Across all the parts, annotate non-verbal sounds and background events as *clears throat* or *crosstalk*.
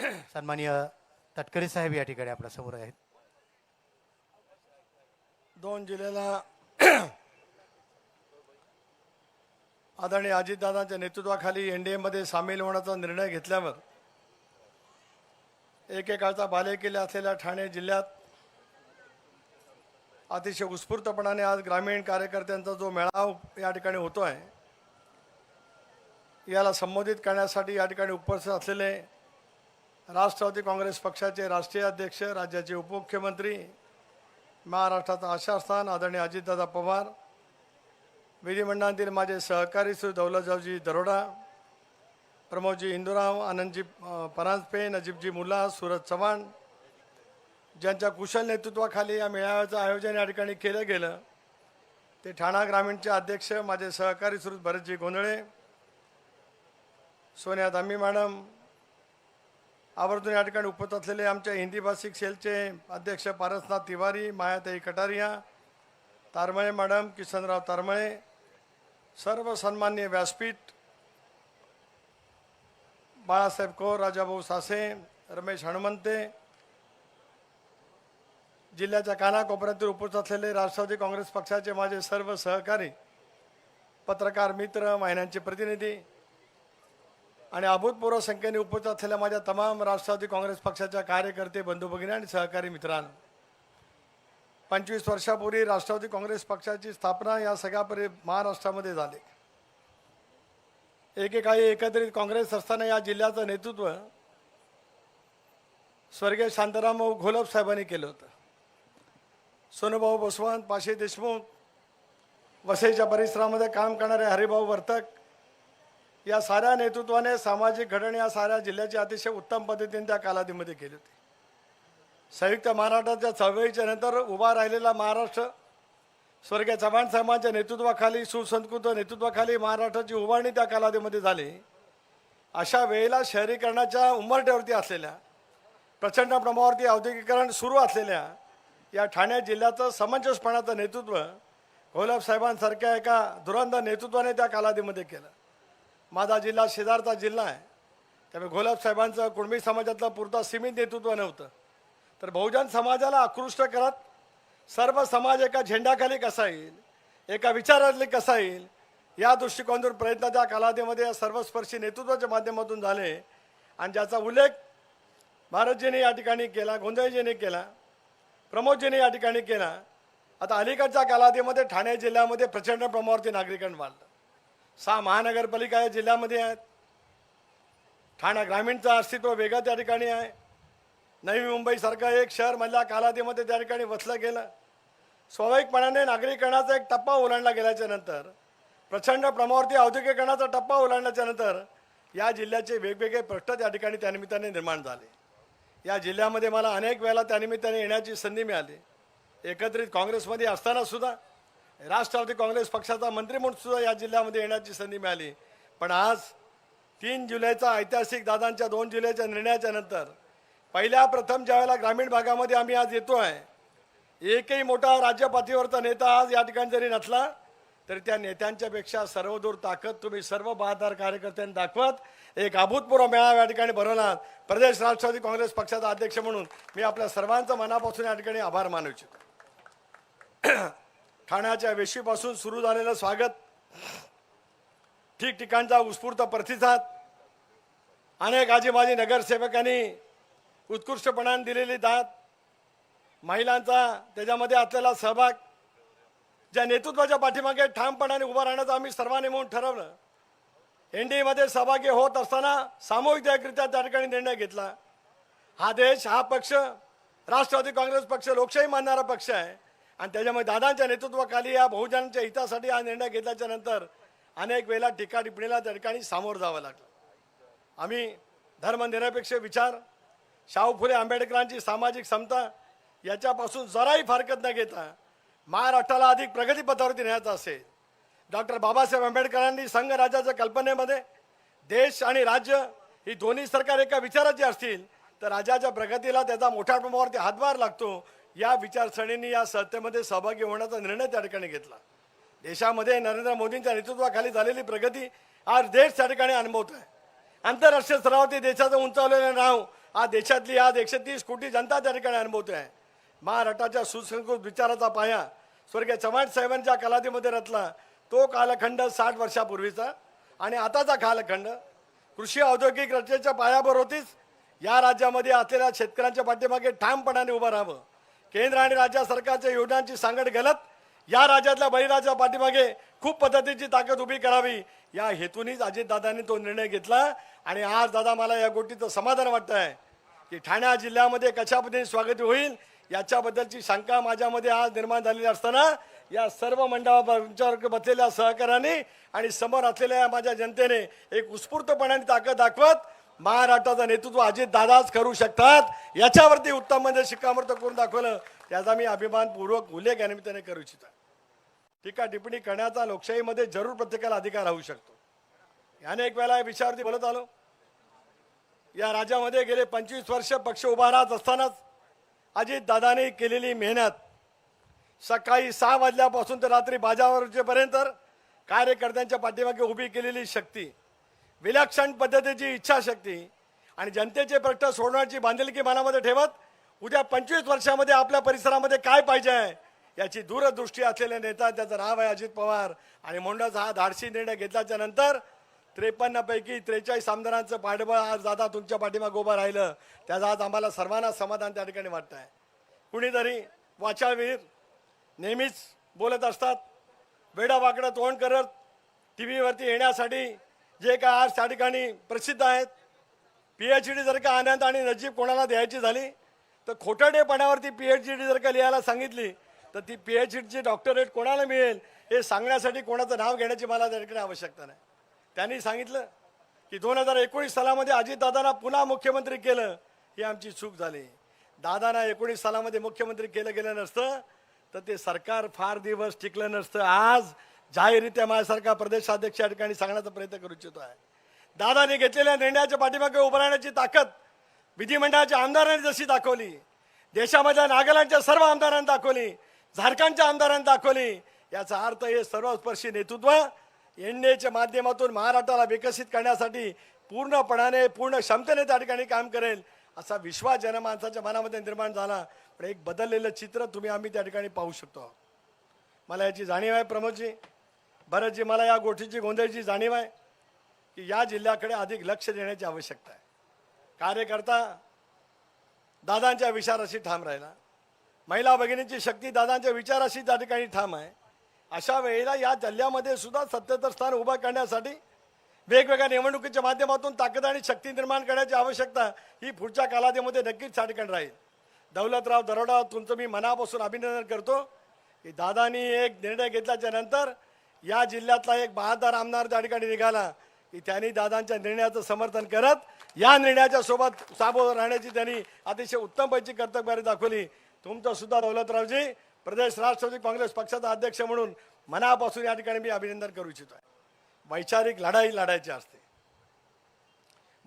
*clears throat* सन्मान्य तटकरे साहेब या ठिकाणी आपल्यासमोर आहेत. दोन जिल्ह्याला *clears throat* आदरणीय अजितदादांच्या नेतृत्वाखाली एन डी एमध्ये सामील होण्याचा निर्णय घेतल्यावर एकेकाळचा बालेकिल्ले असलेल्या ठाणे जिल्ह्यात अतिशय उत्स्फूर्तपणाने आज ग्रामीण कार्यकर्त्यांचा जो मेळाव या ठिकाणी होतो आहे याला संबोधित करण्यासाठी या ठिकाणी उपस्थित असलेले राष्ट्रवादी काँग्रेस पक्षाचे राष्ट्रीय अध्यक्ष राज्याचे उपमुख्यमंत्री महाराष्ट्राचं आशास्थान आदरणीय अजितदादा पवार विधिमंडळातील माझे सहकारी श्री दौलतरावजी दरोडा प्रमोदजी इंदुराव आनंदजी परांजपे नजीबजी मुला सूरज चव्हाण ज्यांच्या कुशल नेतृत्वाखाली या मेळाव्याचं आयोजन या ठिकाणी केलं गेलं ते ठाणा ग्रामीणचे अध्यक्ष माझे सहकारी श्री भरतजी गोंधळे सोनिया दामी मॅडम आवर्जून या ठिकाणी उपस्थित असलेले आमच्या हिंदी भाषिक सेलचे अध्यक्ष पारसनाथ तिवारी मायाताई कटारिया तारमळे मॅडम किशनराव तारमळे सर्व सन्मान्य व्यासपीठ बाळासाहेब कौर राजाभाऊ सासे रमेश हनुमंते जिल्ह्याच्या कानाकोपऱ्यातील उपस्थित असलेले राष्ट्रवादी काँग्रेस पक्षाचे माझे सर्व सहकारी पत्रकार मित्र महिन्यांचे प्रतिनिधी आणि अभूतपूर्व संख्येने उपस्थित असलेल्या माझ्या तमाम राष्ट्रवादी काँग्रेस पक्षाच्या कार्यकर्ते बंधू भगिनी आणि सहकारी मित्रांनो पंचवीस वर्षापूर्वी राष्ट्रवादी काँग्रेस पक्षाची स्थापना या सगळ्या परि महाराष्ट्रामध्ये झाली. एकेकाळी एकत्रित काँग्रेस असताना या जिल्ह्याचं नेतृत्व स्वर्गीय शांताराम घोलप साहेबांनी केलं होतं. सोनूभाऊ बसवंत पाशे देशमुख वसईच्या परिसरामध्ये काम करणारे हरिभाऊ वर्तक या साऱ्या नेतृत्वाने सामाजिक घडण या साऱ्या जिल्ह्याची अतिशय उत्तम पद्धतीने त्या कालावधीमध्ये केली होती. संयुक्त महाराष्ट्राच्या चळवळीच्या नंतर उभा राहिलेला महाराष्ट्र स्वर्गीय चव्हाण साहेबांच्या नेतृत्वाखाली सुसंस्कृत नेतृत्वाखाली महाराष्ट्राची उभारणी त्या कालावधीमध्ये झाली. अशा वेळेला शहरीकरणाच्या उंबरट्यावरती असलेल्या प्रचंड प्रमाणावरती औद्योगिकरण सुरू असलेल्या या ठाणे जिल्ह्याचं समंजसपणाचं नेतृत्व घोलप साहेबांसारख्या एका धुरंधर नेतृत्वाने त्या कालावधीमध्ये केलं. माझा जिल्हा शेजारचा जिल्हा आहे. त्यामुळे गोलाबसाहेबांचं साहेबांचं कुणबी समाजातलं पुरता सीमित नेतृत्व नव्हतं. तर बहुजन समाजाला आकृष्ट करत सर्व समाज एका झेंड्याखाली कसा येईल एका विचारातली कसा येईल या दृष्टिकोनातून प्रयत्न त्या कालावधीमध्ये या सर्वस्पर्शी नेतृत्वाच्या माध्यमातून झाले. आणि ज्याचा उल्लेख भारतजीने या ठिकाणी केला गोंधळजीने केला प्रमोदजीने या ठिकाणी केला आता अलीकडच्या कालावधीमध्ये ठाणे जिल्ह्यामध्ये प्रचंड प्रमाणावरती नागरिकांना वाढलं. सहा महानगरपालिका या जिल्ह्यामध्ये आहेत. ठाणा ग्रामीणचं अस्तित्व वेगळं त्या ठिकाणी आहे. नवी मुंबईसारखं एक शहर मधल्या कालावधीमध्ये त्या ठिकाणी वसलं गेलं. स्वाभाविकपणाने नागरीकरणाचा एक टप्पा ओलांडला गेल्याच्यानंतर प्रचंड प्रमाणावरती औद्योगिकरणाचा टप्पा ओलांडल्याच्या नंतर या जिल्ह्याचे वेगवेगळे प्रश्न त्या ठिकाणी त्यानिमित्ताने निर्माण झाले. या जिल्ह्यामध्ये मला अनेक वेळेला त्यानिमित्ताने येण्याची संधी मिळाली. एकत्रित काँग्रेसमध्ये असताना सुद्धा राष्ट्रवादी काँग्रेस पक्षाचा मंत्री म्हणून सुद्धा या जिल्ह्यामध्ये येण्याची संधी मिळाली. पण आज तीन जुलैचा ऐतिहासिक दादांच्या दोन जुलैच्या निर्णयाच्या नंतर पहिल्या प्रथम ज्यावेळेला ग्रामीण भागामध्ये आम्ही आज येतो आहे एकही मोठा राज्यपातीवरचा नेता आज या ठिकाणी जरी नसला तरी त्या नेत्यांच्यापेक्षा सर्वदूर ताकद तुम्ही सर्व बहादार कार्यकर्त्यांनी दाखवत एक अभूतपूर्व मेळावा या ठिकाणी भरवला प्रदेश राष्ट्रवादी काँग्रेस पक्षाचा अध्यक्ष म्हणून मी आपल्या सर्वांचं मनापासून या ठिकाणी आभार मानू इच्छितो. ठाण्याच्या वेशीपासून सुरू झालेलं स्वागत. ठिकठिकाणचा उत्स्फूर्त प्रतिसाद. अनेक आजीबाजी नगरसेवकांनी उत्कृष्टपणाने दिलेली दाद. महिलांचा त्याच्यामध्ये असलेला सहभाग. ज्या नेतृत्वाच्या पाठीमागे ठामपणाने उभं राहण्याचं आम्ही सर्वांनी म्हणून ठरवलं. एन डी एमध्ये सहभागी होत असताना सामूहिकरित्या त्या ठिकाणी निर्णय घेतला. हा देश हा पक्ष राष्ट्रवादी काँग्रेस पक्ष लोकशाही मानणारा पक्ष आहे. आणि त्याच्यामुळे दादांच्या नेतृत्वाखाली या बहुजनांच्या हितासाठी हा निर्णय घेतल्याच्या नंतर अनेक वेळेला टीका टिप्पणीला त्या ठिकाणी सामोरं जावं लागलं. आम्ही धर्मनिरपेक्ष विचार शाहू फुले आंबेडकरांची सामाजिक समता याच्यापासून जराही फारकत न घेता महाराष्ट्राला अधिक प्रगतीपथावरती न्यायचं असेल. डॉक्टर बाबासाहेब आंबेडकरांनी संघराज्याच्या कल्पनेमध्ये देश आणि राज्य ही दोन्ही सरकार एका विचाराची असतील तर राज्याच्या प्रगतीला त्याचा मोठ्या प्रमाणावरती हातभार लागतो या विचारसरणीने या संस्थेमध्ये सहभागी होण्याचा निर्णय त्या ठिकाणी घेतला. देशामध्ये नरेंद्र मोदींच्या नेतृत्वाखाली झालेली प्रगती आज देश त्या ठिकाणी अनुभवत आहे आंतरराष्ट्रीय स्तरावरती देशाचं उंचावलेलं नाव आज देशातली आज एकशे तीस कोटी जनता त्या ठिकाणी अनुभवते आहे. महाराष्ट्राच्या सुसंस्कृत विचाराचा पाया स्वर्गीय चव्हाण साहेबांच्या कालावधीमध्ये रचला. तो कालखंड साठ वर्षापूर्वीचा आणि आताचा कालखंड कृषी औद्योगिक रचनेच्या पायावर होतीच या राज्यामध्ये असलेल्या शेतकऱ्यांच्या पाठीमागे ठामपणाने उभं राहावं. केंद्र आणि राज्य सरकारच्या योजनांची सांगड घालत या राज्यातल्या बळीराजा पाठीमागे खूप पद्धतीची ताकद उभी करावी. या हेतूनच अजितदादांनी तो निर्णय घेतला आणि आज दादा मला या गोष्टीचं समाधान वाटतं आहे की ठाणे जिल्ह्यामध्ये कशा पद्धतीने स्वागत होईल याच्याबद्दलची शंका माझ्यामध्ये आज निर्माण झालेली असताना या सर्व मंडळावर बसलेल्या सहकार्याने आणि समोर असलेल्या माझ्या जनतेने एक उत्स्फूर्तपणाने ताकद दाखवत महाराष्ट्राचं नेतृत्व अजित दादाच करू शकतात. याच्यावरती उत्तम म्हणजे शिक्कामोर्तब करून दाखवलं. त्याचा मी अभिमानपूर्वक उल्लेख या निमित्ताने करू इच्छितो. टीका टिप्पणी करण्याचा लोकशाहीमध्ये जरूर प्रत्येकाला अधिकार राहू शकतो. याने एक वेळा या विषयावरती बोलत आलो. या राज्यामध्ये गेले पंचवीस वर्ष पक्ष उभा राहत असतानाच अजित दादाने केलेली मेहनत. सकाळी सहा वाजल्यापासून तर रात्री बाजावरपर्यंत कार्यकर्त्यांच्या पाठीमागे उभी केलेली शक्ती. विलक्षण पद्धतीची इच्छाशक्ती आणि जनतेचे प्रश्न सोडवण्याची बांधिलकी मनामध्ये ठेवत उद्या पंचवीस वर्षामध्ये आपल्या परिसरामध्ये काय पाहिजे आहे याची दूरदृष्टी असलेले नेता त्याचं नाव आहे अजित पवार. आणि म्हणूनच हा धाडसी निर्णय घेतल्याच्या नंतर त्रेपन्नपैकी त्रेचाळीस आमदारांचं पाठबळ आज दादा तुमच्या पाठीमाग उभं राहिलं. त्याचं आज आम्हाला सर्वांना समाधान त्या ठिकाणी वाटतं आहे कुणीतरी वाचाळवीर नेहमीच बोलत असतात. वेडावाकडं तोंड करत टी व्हीवरती येण्यासाठी जे काय आज त्या ठिकाणी प्रसिद्ध आहेत. पी एच डी जर का आनंद आणि नजीब कोणाला द्यायची झाली तर खोटडेपणावरती पी एच डी जर का लिहायला सांगितली तर ती पी एच डीची डॉक्टरेट कोणाला मिळेल हे सांगण्यासाठी कोणाचं नाव घेण्याची मला त्या ठिकाणी आवश्यकता नाही. त्यांनी सांगितलं की दोन हजार एकोणीस सालामध्ये अजितदादांना पुन्हा मुख्यमंत्री केलं ही आमची चूक झाली. दादांना एकोणीस सालामध्ये मुख्यमंत्री केलं गेलं नसतं तर ते सरकार फार दिवस टिकलं नसतं. आज जाहीररित्या माझ्यासारखा प्रदेशाध्यक्ष या ठिकाणी सांगण्याचा प्रयत्न करू इच्छितो आहे. दादाने घेतलेल्या निर्णयाच्या पाठीमागे उभं राहण्याची ताकद विधिमंडळाच्या आमदारांनी जशी दाखवली देशामधल्या नागालँडच्या सर्व आमदारांनी दाखवली झारखंडच्या आमदारांनी दाखवली याचा अर्थ हे सर्वस्पर्शी नेतृत्व एनडीएच्या माध्यमातून महाराष्ट्राला विकसित करण्यासाठी पूर्णपणाने पूर्ण क्षमतेने त्या ठिकाणी काम करेल असा विश्वास जनमानसाच्या मनामध्ये निर्माण झाला. पण एक बदललेलं चित्र तुम्ही आम्ही त्या ठिकाणी पाहू शकतो. मला याची जाणीव आहे प्रमोदजी. भरतजी मला या गोष्टीची गोंधळची जाणीव आहे की या जिल्ह्याकडे अधिक लक्ष देण्याची आवश्यकता आहे. कार्यकर्ता दादांच्या विचाराशी ठाम राहिला. महिला भगिनींची शक्ती दादांच्या विचाराशी त्या ठिकाणी ठाम आहे. अशा वेळेला या जिल्ह्यामध्ये सुद्धा सत्तेतर स्थान उभं करण्यासाठी वेगवेगळ्या निवडणुकीच्या माध्यमातून ताकद आणि शक्ती निर्माण करण्याची आवश्यकता ही पुढच्या कालावधीमध्ये नक्कीच त्या ठिकाणी राहील. दौलतराव दरोडा तुमचं मी मनापासून अभिनंदन करतो की दादानी एक निर्णय घेतल्याच्या नंतर या जिल्ह्यातला एक बहादर आमदार त्या ठिकाणी निघाला की त्यांनी दादांच्या निर्णयाचं समर्थन करत या निर्णयाच्या सोबत साबोध राहण्याची त्यांनी अतिशय उत्तम पैकी कर्तव्यारी दाखवली. तुमचं सुद्धा दौलतरावजी प्रदेश राष्ट्रवादी काँग्रेस पक्षाचा अध्यक्ष म्हणून मनापासून या ठिकाणी मी अभिनंदन करू इच्छितो. आहे वैचारिक लढाई लढायची असते.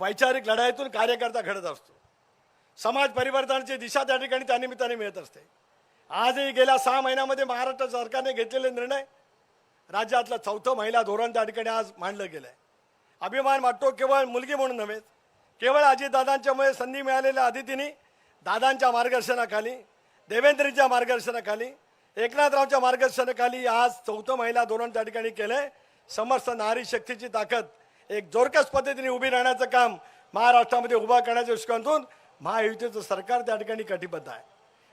वैचारिक लढाईतून कार्यकर्ता घडत असतो. समाज परिवर्तनाची दिशा त्या ठिकाणी त्या निमित्ताने मिळत असते. आजही गेल्या सहा महिन्यामध्ये महाराष्ट्र सरकारने घेतलेले निर्णय राज्यातलं चौथं महिला धोरण त्या ठिकाणी आज मांडलं गेलं आहे अभिमान वाटतो केवळ मुलगी म्हणून नव्हे केवळ अजितदादांच्यामुळे संधी मिळालेल्या अदितीने दादांच्या मार्गदर्शनाखाली देवेंद्रजीच्या मार्गदर्शनाखाली एकनाथरावच्या मार्गदर्शनाखाली आज चौथं महिला धोरण त्या ठिकाणी केलं आहे समस्त नारी शक्तीची ताकद एक जोरकस पद्धतीने उभी राहण्याचं काम महाराष्ट्रामध्ये उभा करण्याच्या दृष्टिकोनातून महायुतीचं सरकार त्या ठिकाणी कटिबद्ध आहे.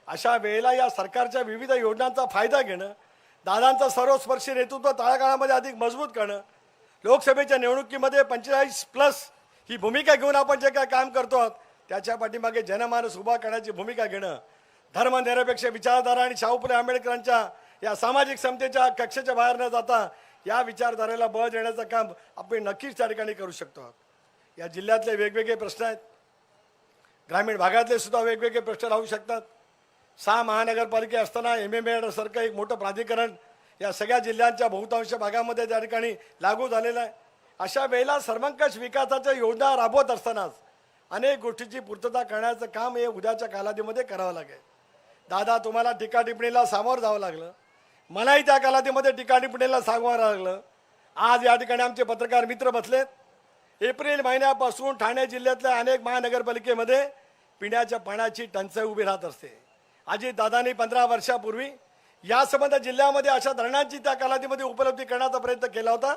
अशा वेळेला या सरकारच्या विविध योजनांचा फायदा घेणं दादांचं सर्वस्पर्शी नेतृत्व तळागाळामध्ये अधिक मजबूत करणं. लोकसभेच्या निवडणुकीमध्ये पंचेचाळीस प्लस ही भूमिका घेऊन आपण जे काय काम करतो आहोत त्याच्या पाठीमागे जनमानस उभा करण्याची भूमिका घेणं. धर्मनिरपेक्ष विचारधारा आणि शाहूपुरे आंबेडकरांच्या या सामाजिक समतेच्या कक्षेच्या बाहेर न जाता या विचारधारेला बळ देण्याचं काम आपण नक्कीच त्या ठिकाणी करू शकतो आहोत. या जिल्ह्यातले वेगवेगळे प्रश्न आहेत. ग्रामीण भागातले सुद्धा वेगवेगळे प्रश्न राहू शकतात. सहा महानगरपालिके असताना एम एम एडसारखं एक मोठं प्राधिकरण या सगळ्या जिल्ह्यांच्या बहुतांश भागामध्ये त्या ठिकाणी लागू झालेलं आहे. अशा वेळेला सर्वंकष विकासाच्या योजना राबवत असतानाच अनेक गोष्टीची पूर्तता करण्याचं काम हे उद्याच्या कालावधीमध्ये करावं लागेल. दादा तुम्हाला टीका टिप्पणीला सामोरं जावं लागलं. मलाही त्या कालावधीमध्ये टीका टिप्पणीला सामोरं लागलं. आज या ठिकाणी आमचे पत्रकार मित्र बसलेत. एप्रिल महिन्यापासून ठाणे जिल्ह्यातल्या अनेक महानगरपालिकेमध्ये पिण्याच्या पाण्याची टंचाई उभी राहत असते. अजित दादांनी पंधरा वर्षापूर्वी यासंबंध जिल्ह्यामध्ये अशा धरणांची त्या कालावधीमध्ये उपलब्धी करण्याचा प्रयत्न केला होता.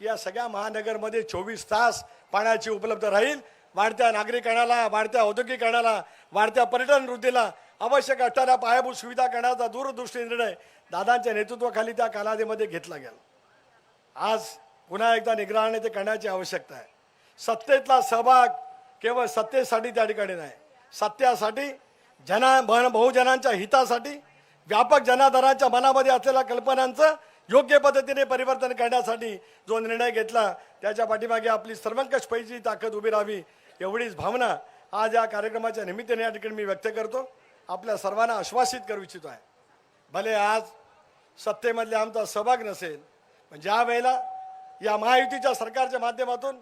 या सगळ्या महानगरमध्ये चोवीस तास पाण्याची उपलब्ध राहील. वाढत्या नागरीकरणाला वाढत्या औद्योगिकरणाला वाढत्या पर्यटन वृद्धीला आवश्यक असणाऱ्या पायाभूत सुविधा करण्याचा दूरदृष्टी निर्णय दादांच्या नेतृत्वाखाली त्या कालावधीमध्ये घेतला गेला. आज पुन्हा एकदा निग्रहाने ते करण्याची आवश्यकता आहे. सत्तेतला सहभाग केवळ सत्तेसाठी त्या ठिकाणी नाही सत्यासाठी जना बन- बहुजनांच्या हितासाठी व्यापक जनाधारांच्या मनामध्ये असलेल्या कल्पनांचं योग्य पद्धतीने परिवर्तन करण्यासाठी जो निर्णय घेतला त्याच्या पाठीमागे आपली सर्वंकष पैची ताकद उभी राहावी एवढीच भावना आज या कार्यक्रमाच्या निमित्ताने या ठिकाणी मी व्यक्त करतो. आपल्या सर्वांना आश्वासित करू इच्छितो आहे. भले आज सत्तेमधले आमचा सहभाग नसेल पण ज्या वेळेला या महायुतीच्या सरकारच्या माध्यमातून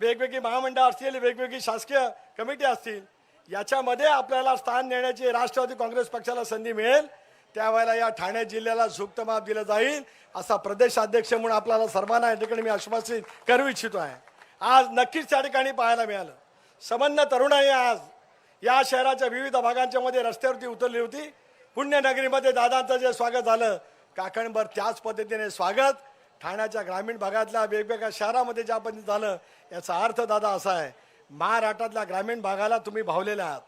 वेगवेगळी महामंडळ असतील वेगवेगळी शासकीय कमिटी असतील याच्यामध्ये आपल्याला स्थान देण्याची राष्ट्रवादी काँग्रेस पक्षाला संधी मिळेल. त्यावेळेला या ठाणे जिल्ह्याला झुक्त माप दिलं जाईल असा प्रदेश अध्यक्ष म्हणून आपल्याला सर्वांना या ठिकाणी मी आश्वासित करू इच्छितो आहे. आज नक्कीच त्या ठिकाणी पाहायला मिळालं. समन्न तरुणाई आज. या शहराच्या विविध भागांच्या मध्ये रस्त्यावरती उतरली होती. पुण्यनगरीमध्ये दादांचं जे स्वागत झालं काकणभर त्याच पद्धतीने स्वागत. ठाण्याच्या ग्रामीण भागातल्या वेगवेगळ्या शहरामध्ये ज्या पद्धतीने झालं याचा अर्थ दादा असा आहे महाराष्ट्रातल्या ग्रामीण भागाला तुम्ही भावलेले आहात.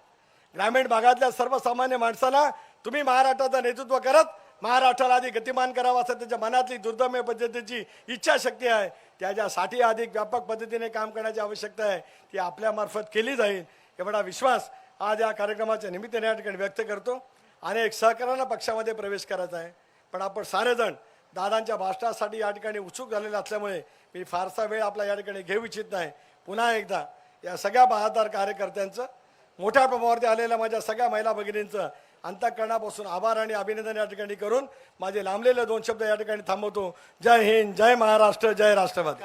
ग्रामीण भागातल्या सर्वसामान्य माणसाला तुम्ही महाराष्ट्राचं नेतृत्व करत महाराष्ट्राला आधी गतिमान करावा असं त्याच्या मनातली दुर्दम्य पद्धतीची इच्छाशक्ती आहे. त्याच्यासाठी अधिक व्यापक पद्धतीने काम करण्याची आवश्यकता आहे. ती आपल्यामार्फत केली जाईल एवढा विश्वास आज या कार्यक्रमाच्या निमित्ताने या ठिकाणी व्यक्त करतो. आणि एक सहकार्याला पक्षामध्ये प्रवेश करायचा आहे. पण आपण सारेजण दादांच्या भाषणासाठी या ठिकाणी उत्सुक झालेले असल्यामुळे मी फारसा वेळ आपला या ठिकाणी घेऊ इच्छित नाही. पुन्हा एकदा या सगळ्या बहादार कार्यकर्त्यांचं मोठ्या प्रमाणावरती आलेल्या माझ्या सगळ्या महिला भगिनींचं अंतःकरणापासून आभार आणि अभिनंदन या ठिकाणी करून माझे लांबलेले दोन शब्द या ठिकाणी थांबवतो. जय हिंद जय महाराष्ट्र जय राष्ट्रवादी.